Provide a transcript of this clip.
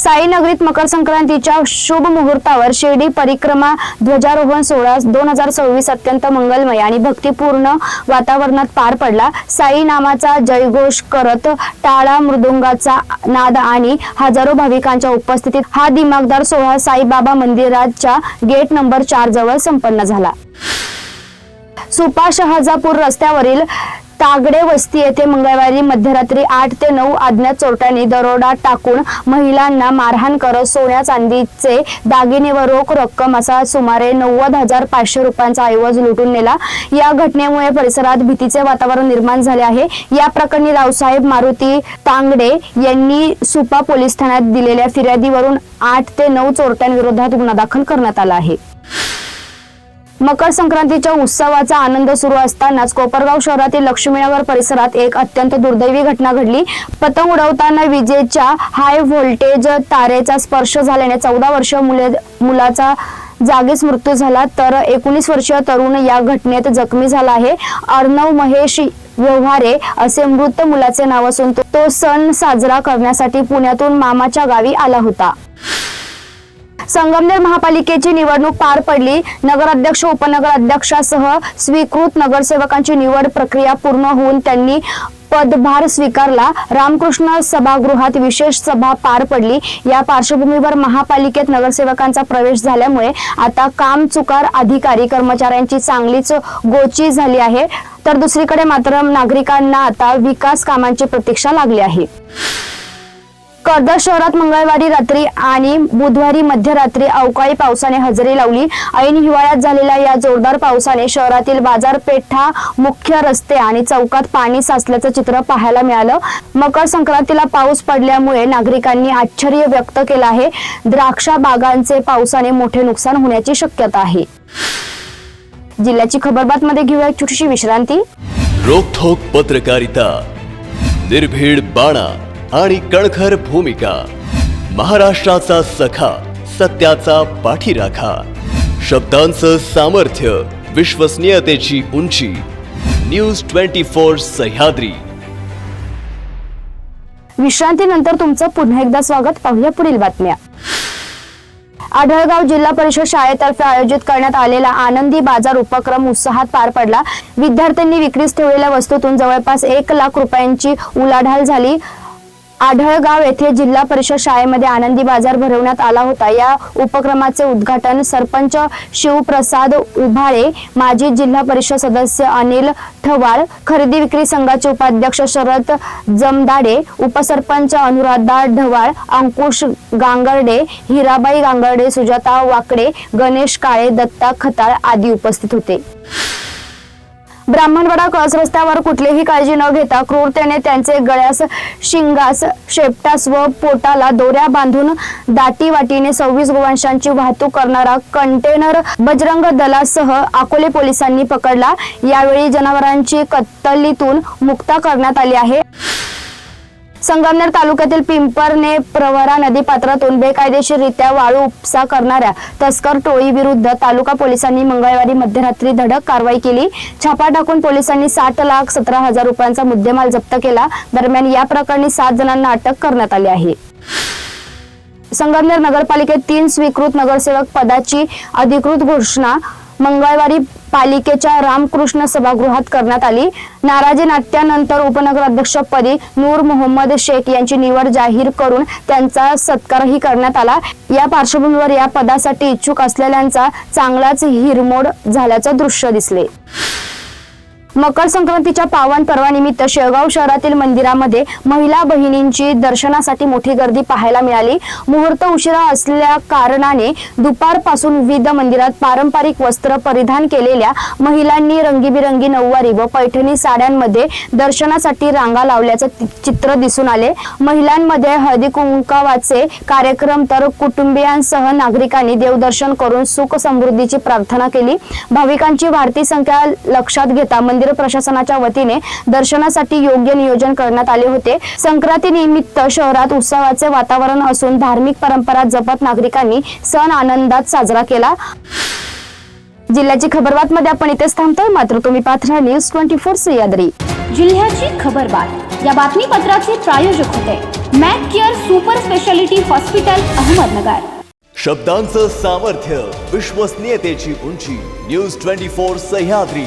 साईनगरीत मकर संक्रांतीच्या शुभ मुहूर्तावर शिर्डी परिक्रमा ध्वजारोहण सोहळा दोन हजार सव्वीस अत्यंत मंगलमय आणि भक्तिपूर्ण वातावरणात पार पडला. साई नामाचा जयघोष करत टाळा मृदुंगाचा नाद आणि हजारो भाविकांच्या उपस्थितीत हा दिमागदार सोहळा साईबाबा मंदिराच्या गेट नंबर चार जवळ संपन्न झाला. सुपा शहाजापूर रस्त्यावरील तागडे वस्ती येथे मंगळवारी मध्यरात्री आठ ते नऊ अज्ञात चोरट्यांनी दरोडा टाकून महिलांना मारहाण करत सोन्या चांदीचे दागिने व रोख रक्कम असा सुमारे नव्वद हजार पाचशे रुपयांचा ऐवज लुटून नेला. या घटनेमुळे परिसरात भीतीचे वातावरण निर्माण झाले आहे. या प्रकरणी रावसाहेब मारुती तांगडे यांनी सुपा पोलीस ठाण्यात दिलेल्या फिर्यादीवरून आठ ते नऊ चोरट्यांविरोधात गुन्हा दाखल करण्यात आला आहे. मकर संक्रांतीच्या उत्सवाचा आनंद सुरू असतानाच कोपरगाव शहरातील लक्ष्मीनगर परिसरात एक अत्यंत दुर्दैवी घटना घडली. पतंग उडवताना विजेच्या हाय व्होल्टेज तारेचा स्पर्श झाल्याने चौदा वर्ष मुले मुलाचा जागीच मृत्यू झाला. तर एकोणीस वर्षीय तरुण या घटनेत जखमी झाला आहे. अर्णव महेश व्यवहारे असे मृत मुलाचे नाव असून तो- तो सण साजरा करण्यासाठी पुण्यातून मामाच्या गावी आला होता. संगमनेर महापालिकेची निवडणूक पार पडली. नगराध्यक्ष उपनगराध्यक्षासह स्वीकृत नगरसेवकांची निवड प्रक्रिया पूर्ण होऊन त्यांनी पदभार स्वीकारला. रामकृष्ण सभागृहात विशेष सभा पार पडली. या पार्श्वभूमीवर महापालिकेत नगरसेवकांचा प्रवेश झाल्यामुळे आता काम चुकार अधिकारी कर्मचाऱ्यांची चांगलीच गोची झाली आहे. तर दुसरीकडे मात्र नागरिकांना आता विकास कामांची प्रतीक्षा लागली आहे. कर्जत शहरात मंगळवारी रात्री आणि बुधवारी मध्यरात्री अवकाळी पावसाने हजेरी लावली. ऐन हिवाळ्यात झालेल्या या जोरदार पावसाने शहरातील बाजारपेठा मुख्य रस्ते आणि चौकात पाणी साचल्याचं चित्र पाहायला मिळालं. मकर संक्रांतीला पाऊस पडल्यामुळे नागरिकांनी आश्चर्य व्यक्त केलं आहे. द्राक्षा बागांचे पावसाने मोठे नुकसान होण्याची शक्यता आहे. जिल्ह्याची खबरबात मध्ये घेऊया एक छोटीशी विश्रांती. रोखोक पत्रकारिता. निर्भीड बाणा. आणि कणखर भूमिका. महाराष्ट्राचा सखा सत्याचा पाठीराखा. शब्दांचं सामर्थ्य विश्वसनीयतेची उंची. News twenty four Sahyadri. विश्रांतीनंतर तुमचं पुन्हा एकदा स्वागत. पाहूया पुढील बातम्या. आढळगाव जिल्हा परिषद शाळेतर्फे आयोजित करण्यात आलेला आनंदी बाजार उपक्रम उत्साहात पार पडला. विद्यार्थ्यांनी विक्रीस ठेवलेल्या वस्तूतून जवळपास एक लाख रुपयांची उलाढाल झाली. आढळगाव येथे जिल्हा परिषद शाळेमध्ये आनंदी बाजार भरवण्यात आला होता. या उपक्रमाचे उद्घाटन सरपंच शिवप्रसाद उभाळे माजी जिल्हा परिषद सदस्य अनिल ठवाळ खरेदी विक्री संघाचे उपाध्यक्ष शरद जमदाडे उपसरपंच अनुराधा ढवाळ अंकुश गांगर्डे हिराबाई गांगर्डे सुजाता वाकडे गणेश काळे दत्ता खताळ आदी उपस्थित होते. ब्राह्मणवाडा क्रॉस रस्त्यावर कुठलीही काळजी न घेता क्रूरतेने त्यांचे गळ्यास शिंगास शेपटास व पोटाला दोऱ्या बांधून दाटी वाटीने सव्वीस गोवंशांची वाहतूक करणारा कंटेनर बजरंग दलासह अकोले पोलिसांनी पकडला. यावेळी जनावरांची कत्तलीतून मुक्ता करण्यात आली आहे. संगमनेर तालुक्यातील पिंपरने प्रवरा नदी पात्रातून बेकायदेशीररित्या वाळू उपसा करणाऱ्या तस्कर टोळी विरुद्ध तालुका पोलिसांनी मंगळवारी मध्यरात्री धडक कारवाई केली. छापा टाकून पोलिसांनी साठ लाख सतरा हजार रुपयांचा मुद्देमाल जप्त केला. दरम्यान या प्रकरणी सात जणांना अटक करण्यात आली आहे. संगमनेर नगरपालिकेत तीन स्वीकृत नगरसेवक पदाची अधिकृत घोषणा मंगळवारी पालिकेच्या रामकृष्ण सभागृहात करण्यात आली. नाराजी नाट्यानंतर उपनगराध्यक्षपदी नूर मोहम्मद शेख यांची निवड जाहीर करून त्यांचा सत्कारही करण्यात आला. या पार्श्वभूमीवर या पदासाठी इच्छुक असलेल्यांचा चांगलाच हिरमोड झाल्याचं दृश्य दिसले. मकर संक्रांतीच्या पावन पर्वानिमित्त शेळगाव शहरातील मंदिरामध्ये महिला बहिणींची दर्शनासाठी मोठी गर्दी पाहायला मिळाली. मुहूर्त उशिरा असल्या कारणाने दुपारपासून विविध मंदिरात पारंपरिक वस्त्र परिधान केलेल्या महिलांनी रंगीबिरंगी नऊवारी व पैठणी साड्यांमध्ये दर्शनासाठी रांगा लावल्याचं चित्र दिसून आले. महिलांमध्ये हळदी कुंकावाचे कार्यक्रम तर कुटुंबियांसह नागरिकांनी देवदर्शन करून सुख समृद्धीची प्रार्थना केली. भाविकांची वाढती संख्या लक्षात घेता मंदिर प्रशासनाच्या वतीने दर्शनासाठी योग्य नियोजन करण्यात आले होते. संक्रांती निमित्त शहरात उत्सवाचे वातावरण असून धार्मिक परंपरा जपत नागरिकांनी सण आनंदात साजरा केला. जिल्ह्याची खबरबात मध्ये आपण इथेच थांबतोय. मात्र तुम्ही पात्र न्यूज ट्वेंटी फोर सह्याद्री जिल्ह्याची खबरबात. या बातमीपत्राचे प्रायोजक होते. Mac care super speciality hospital Ahmednagar. शब्दांचं सामर्थ्य विश्वसनीयतेची उंची. News twenty four Sahyadri.